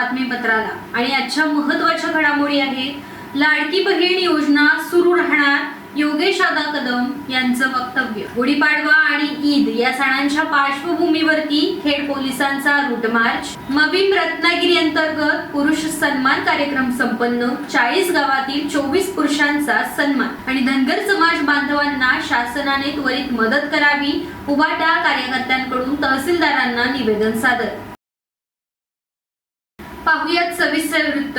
बातमीपत्राला. आणि आजच्या महत्त्वाच्या घडामोडी आहेत लाडकी बहीण योजना सुरू राहणार योगेश आदा कदम यांचं वक्तव्य. गुढीपाडवा आणि ईद या सणांच्या पार्श्वभूमीवरती खेड पोलिसांचा रूट मार्च मबीम रत्नागिरी अंतर्गत पुरुष सन्मान कार्यक्रम संपन्न. चाळीस गावातील चोवीस पुरुषांचा सन्मान. आणि धनगर समाज बांधवांना शासनाने त्वरित मदत करावी उबाटा कार्यकर्त्यांकडून तहसीलदारांना निवेदन सादर. पाहूयात सविस्तर वृत्त.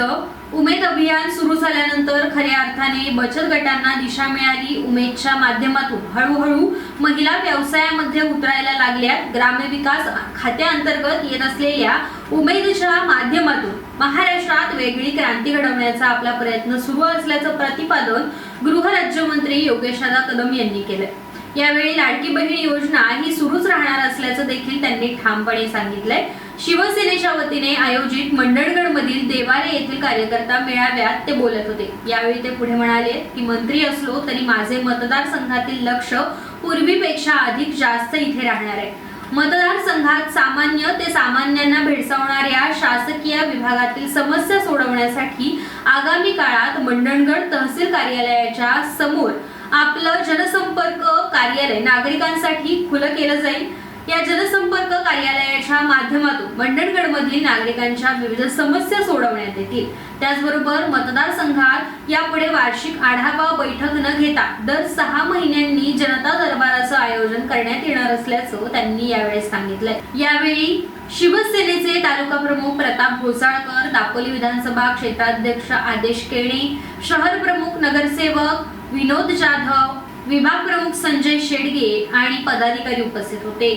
उमेद अभियान सुरू झाल्यानंतर खऱ्या अर्थाने बचत गटांना दिशा मिळाली. उमेदच्या माध्यमातून हळूहळू महिला व्यवसायामध्ये उतरायला लागल्यात ग्रामविकास खात्याअंतर्गत येत असलेल्या उमेदच्या माध्यमातून महाराष्ट्रात वेगळी क्रांती घडवण्याचा आपला प्रयत्न सुरू असल्याचं प्रतिपादन गृहराज्यमंत्री योगेशदादा कदम यांनी केलं यावेळी लाडकी बहीण योजना ही सुरूच राहणार असल्याचं देखील त्यांनी ठामपणे सांगितलंय. शिवसेनेच्या वतीने आयोजित मंडणगड मधील देवारे येथील कार्यकर्ता मेळाव्यात ते बोलत होते. यावेळी ते पुढे म्हणाले की मंत्री असलो तरी माझे मतदारसंघातील लक्ष पूर्वीपेक्षा अधिक जास्त इथे राहणार आहे. मतदारसंघात सामान्य ते सामान्यांना भेडसावणाऱ्या शासकीय विभागातील समस्या सोडवण्यासाठी आगामी काळात मंडणगड तहसील कार्यालयाच्या समोर आपलं जनसंपर्क कार्यालय नागरिकांसाठी खुलं केलं जाईल. या जनसंपर्क कार्यालयाच्या माध्यमातून मंडणगडमधील नागरिकांच्या विविध समस्या सोडवण्यात येतील. त्याचबरोबर मतदारसंघात यापुढे वार्षिक आढावा बैठक न घेता दर सहा महिन्यांनी जनता दरबाराचं आयोजन करण्यात येणार असल्याचं त्यांनी यावेळी सांगितलंय. यावेळी शिवसेनेचे तालुका प्रमुख प्रताप घोसाळकर दापोली विधानसभा क्षेत्राध्यक्ष आदेश केणे शहर प्रमुख नगरसेवक विनोद जाधव विभाग प्रमुख संजय शेडगे आणि पदाधिकारी उपस्थित होते.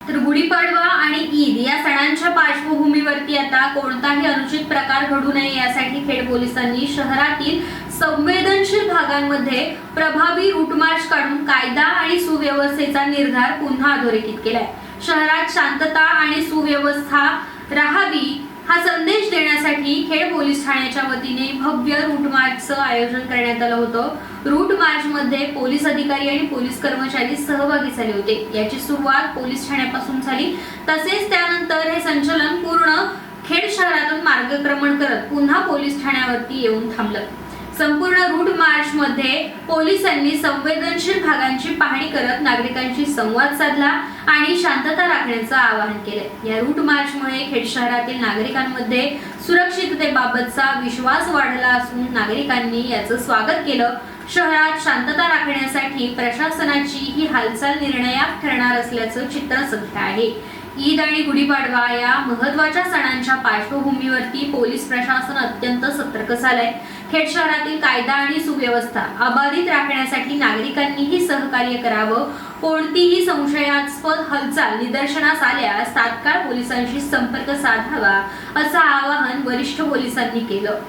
तर गुढीपाडवा आणि ईद या सणांच्या पार्श्वभूमीवरती आता कोणताही अनुचित प्रकार घडू नये यासाठी खेड पोलिसांनी शहरातील संवेदनशील भागांमध्ये प्रभावी रूटमार्च काढून कायदा आणि सुव्यवस्थेचा निर्धार पुन्हा अधोरेखित केलाय. शहरात शांतता आणि सुव्यवस्था राहावी हा संदेश देण्यासाठी खेड पोलीस ठाण्याच्या वतीने भव्य रूट मार्चचं आयोजन करण्यात आलं होतं. रूट मार्च मध्ये पोलीस अधिकारी आणि पोलीस कर्मचारी सहभागी झाले होते. याची सुरुवात पोलीस ठाण्यापासून झाली. तसेच त्यानंतर हे संचलन पूर्ण खेड शहरातून मार्गक्रमण करत पुन्हा पोलीस ठाण्यावरती येऊन थांबलं. संपूर्ण रूट मार्च मध्ये पोलिसांनी संवेदनशील भागांची पाहणी करत नागरिकांशी संवाद साधला आणि शांतता राखण्याचं आवाहन केले. या रूट मार्चमुळे खेड शहरातील नागरिकांमध्ये सुरक्षिततेबाबतचा विश्वास वाढला असून नागरिकांनी याचं स्वागत केलं. शहरात शांतता राखण्यासाठी प्रशासनाची ही हालचाल निर्णायक ठरणार असल्याचं चित्र सध्या आहे. ईद आणि गुढीपाडवा या महत्त्वाच्या सणांच्या पार्श्वभूमीवरती पोलीस प्रशासन अत्यंत सतर्क झालंय. खेड शहरातील कायदा आणि सुव्यवस्था अबाधित राखण्यासाठी नागरिकांनीही सहकार्य करावं. कोणतीही संशयास्पद हालचाल निदर्शनास आल्यास तात्काळ पोलिसांशी संपर्क साधावा असं आवाहन वरिष्ठ पोलिसांनी केलं.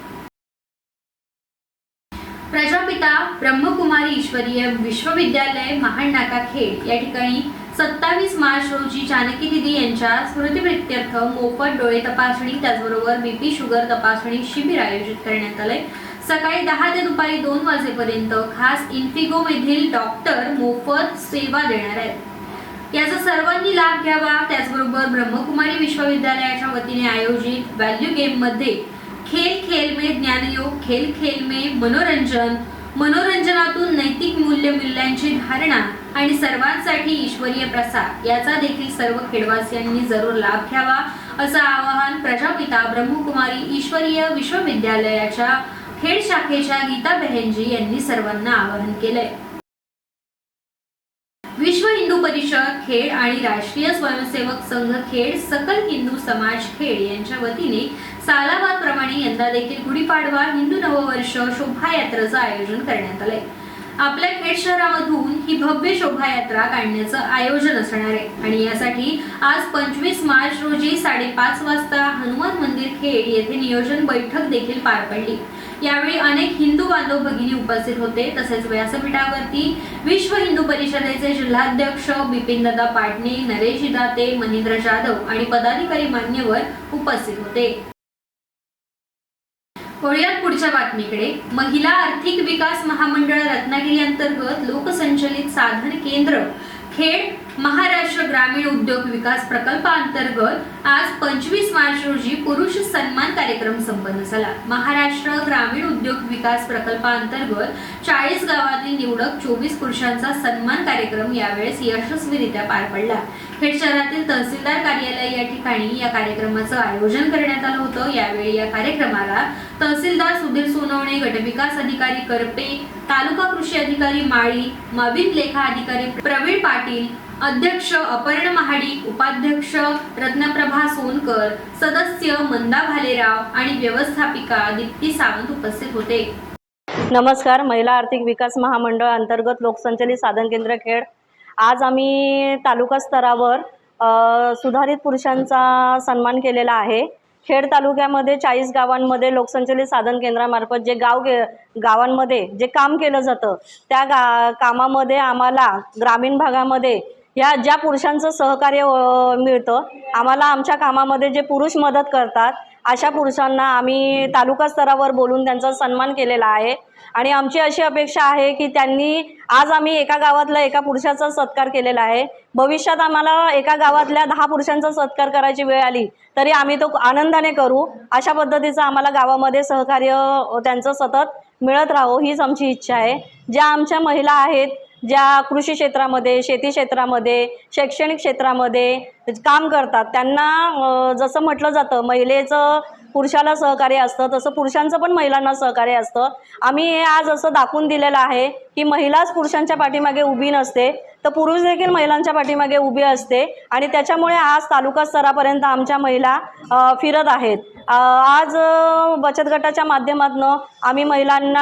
प्रजापिता ब्रह्मकुमारी ईश्वरीय विश्वविद्यालय महाडनाका खेड या ठिकाणी सत्तावीस मार्च रोजी जानकी दिदी यांच्या स्मृतिप्रित्यर्थ मोफत डोळे तपासणी त्याचबरोबर बीपी शुगर तपासणी शिबिर आयोजित करण्यात आलंय. सकाळी दहा ते दुपारी दोन वाजेपर्यंत खास इन्फिगो मधील डॉक्टर मोफत सेवा देणार आहेत. याचा सर्वांनी लाभ घ्यावा त्याचबरोबर ब्रह्मकुमारी विश्वविद्यालयाच्या वतीने आयोजित व्हॅल्यू गेममध्ये खेल खेल में ज्ञानयोग खेल खेल में मनोरंजन मनोरंजनातून नैतिक मूल्य मूल्यांची धारणा आणि सर्वांसाठी ईश्वरीय प्रसाद याचा देखील सर्व खेडवासियांनी जरूर लाभ घ्यावा असं आवाहन प्रजापिता ब्रह्मकुमारी ईश्वरीय विश्वविद्यालयाच्या खेड शाखेच्या गीता बेहेनजी यांनी सर्वांना आवाहन केलंय. विश्व हिंदू परिषद खेड आणि राष्ट्रीय स्वयंसेवक संघ खेड सकल हिंदू समाज खेड यांच्या वतीने सालाबाद प्रमाणे यंदा देखील गुढीपाडवा हिंदू नववर्ष शोभायात्रेचं आयोजन करण्यात आलंय. आपल्या खेड शहरामधून ही भव्य शोभायात्रा काढण्याचं आयोजन असणार आहे. आणि यासाठी आज पंचवीस मार्च रोजी साडेपाच वाजता हनुमान मंदिर खेड येथे नियोजन बैठक देखील पार पडली. यावेळी अनेक हिंदू बांधव भगिनी उपस्थित होते. तसेच व्यासपीठावरती विश्व हिंदू परिषदेचे जिल्हाध्यक्ष बिपिनदादा पाटणे नरेश दाते महेंद्र जाधव आणि पदाधिकारी मान्यवर उपस्थित होते. वळूयात पुढच्या बातमीकडे. महिला आर्थिक विकास महामंडळ रत्नागिरी अंतर्गत लोकसंचलित साधन केंद्र खेड महाराष्ट्र ग्रामीण उद्योग विकास प्रकल्पांतर्गत आज पंचवीस मार्च रोजी पुरुष सन्मान कार्यक्रम संपन्न झाला. महाराष्ट्र ग्रामीण उद्योग विकास प्रकल्पांतर्गत चाळीस गावातील निवडक चोवीस पुरुषांचा सन्मान कार्यक्रम यावेळेस यशस्वीरित्या पार पडला. खेड शहरातील तहसीलदार कार्यालय या ठिकाणी या कार्यक्रमाचं आयोजन करण्यात आलं होतं. यावेळी या कार्यक्रमाला तहसीलदार सुधीर सोनवणे गटविकास अधिकारी करपे तालुका कृषी अधिकारी माळी मावित लेखा अधिकारी प्रवीण पाटील अध्यक्ष अपर्ण महाडिक उपाध्यक्ष रत्नप्रभा सोनकर सदस्य मंदा भालेराव आणि व्यवस्थापिका दीप्ती सावंत उपस्थित होते. नमस्कार महिला आर्थिक विकास महामंडळ अंतर्गत लोकसंचलित साधन केंद्र खेड आज आम्ही तालुका स्तरावर सुधारित पुरुषांचा सन्मान केलेला आहे. खेड तालुक्यामध्ये चाळीस गावांमध्ये लोकसंचलित साधन केंद्रामार्फत जे गाव गे गावांमध्ये जे काम केलं जातं त्या गा कामामध्ये आम्हाला ग्रामीण भागामध्ये ह्या ज्या पुरुषांचं सहकार्य मिळतं आम्हाला आमच्या कामामध्ये जे पुरुष मदत करतात अशा पुरुषांना आम्ही तालुका स्तरावर बोलून त्यांचा सन्मान केलेला आहे. आणि आमची अशी अपेक्षा आहे की त्यांनी आज आम्ही एका गावातल्या एका पुरुषाचा सत्कार केलेला आहे. भविष्यात आम्हाला एका गावातल्या दहा पुरुषांचा सत्कार करायची वेळ आली तरी आम्ही तो आनंदाने करू. अशा पद्धतीचं आम्हाला गावामध्ये सहकार्य त्यांचं सतत मिळत राहो हीच आमची इच्छा आहे. ज्या आमच्या महिला आहेत ज्या कृषी क्षेत्रामध्ये शेती क्षेत्रामध्ये शैक्षणिक क्षेत्रामध्ये काम करतात त्यांना जसं म्हटलं जातं महिलेचं पुरुषाला सहकार्य असतं तसं पुरुषांचं पण महिलांना सहकार्य असतं. आम्ही हे आज असं दाखवून दिलेलं आहे की महिलाच पुरुषांच्या पाठीमागे उभी नसते तर पुरुष देखील महिलांच्या पाठीमागे उभी असते आणि त्याच्यामुळे आज तालुका स्तरापर्यंत आमच्या महिला फिरत आहेत. आज बचत गटाच्या माध्यमातून आम्ही महिलांना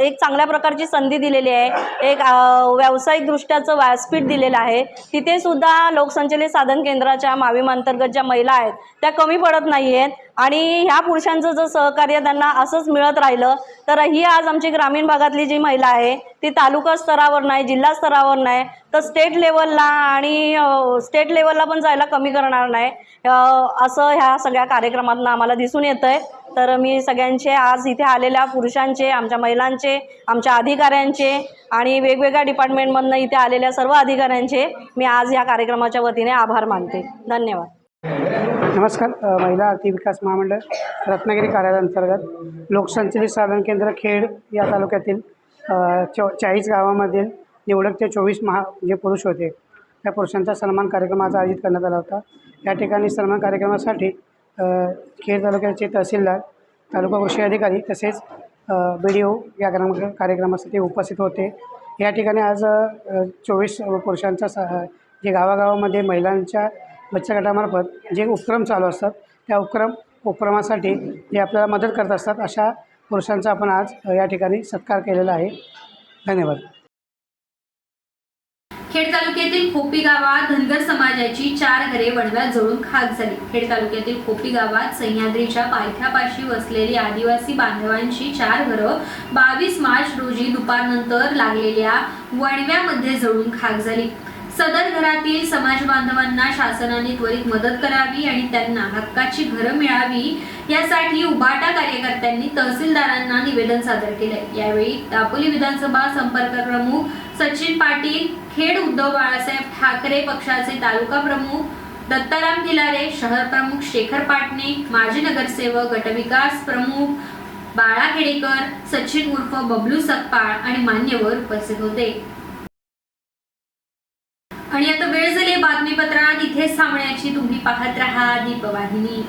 एक चांगल्या प्रकारची संधी दिलेली आहे. एक व्यावसायिकदृष्ट्याचं व्यासपीठ दिलेलं आहे. तिथे सुद्धा लोकसंचलित साधन केंद्राच्या माविमांतर्गत ज्या महिला आहेत त्या कमी पडत नाही आहेत आणि ह्या पुरुषांचं जर सहकार्य त्यांना असंच मिळत राहिलं तर ही आज आमची ग्रामीण भागातली जी महिला आहे ती तालुका स्तरावर नाही जिल्हा स्तरावर नाही तर स्टेट लेवलला आणि स्टेट लेवलला पण जायला कमी करणार नाही. असं ह्या सगळ्या कार्यक्रमातून आम्हाला दिसून येतं आहे तर मी सगळ्यांचे आज इथे आलेल्या पुरुषांचे आमच्या महिलांचे आमच्या अधिकाऱ्यांचे आणि वेगवेगळ्या डिपार्टमेंटमधनं इथे आलेल्या सर्व अधिकाऱ्यांचे मी आज या कार्यक्रमाच्या वतीने आभार मानते. धन्यवाद. नमस्कार महिला आर्थिक विकास महामंडळ रत्नागिरी कार्यालयांतर्गत लोकसंचलित साधन केंद्र खेड या तालुक्यातील चो चाळीस गावामधील निवडक ते चोवीस महा जे पुरुष होते त्या पुरुषांचा सन्मान कार्यक्रम आज आयोजित करण्यात आला होता. या ठिकाणी सन्मान कार्यक्रमासाठी खेड तालुक्याचे तहसीलदार तालुका कृषी अधिकारी तसेच बी डी ओ या ग्राम कार्यक्रमासाठी उपस्थित होते. या ठिकाणी आज चोवीस पुरुषांचा सा जे गावागावामध्ये महिलांच्या बच्चा गटामार्फत जे उपक्रम चालू असतात त्या उपक्रम उपक्रमासाठी जे आपल्याला मदत करत असतात अशा पुरुषांचा आपण आज या ठिकाणी सत्कार केलेला आहे. धन्यवाद. खेड तालुक्यातील खोपी गावात धनगर समाजाची चार घरे वडव्यात जळून खाक झाली. खेड तालुक्यातील खोपी गावात सह्याद्रीच्या पायथ्यापाशी वसलेली आदिवासी बांधवांची चार घरं बावीस मार्च रोजी दुपारनंतर लागलेल्या वडव्यामध्ये जळून खाक झाली. सदर घरातील समाज बांधवांना शासनाने त्वरित मदत करावी आणि त्यांना हक्काची घरं मिळावी यासाठी उबाटा कार्यकर्त्यांनी तहसीलदारांना निवेदन सादर केले यावेळी दापोली विधानसभा संपर्क प्रमुख सचिन पाटील खेड उद्धव बाळासाहेब ठाकरे पक्षाचे तालुका प्रमुख दत्ताराम किलारे शहर प्रमुख शेखर पाटणे माजी नगरसेवक गटविकास प्रमुख बाळा खेडेकर सचिन उर्फ बबलू सकपाळ आणि मान्यवर उपस्थित होते. आणि आता वेळ झाली आहे बातमीपत्रात. इथेच थांबण्याची. तुम्ही पाहत राहा दीपवाहिनी.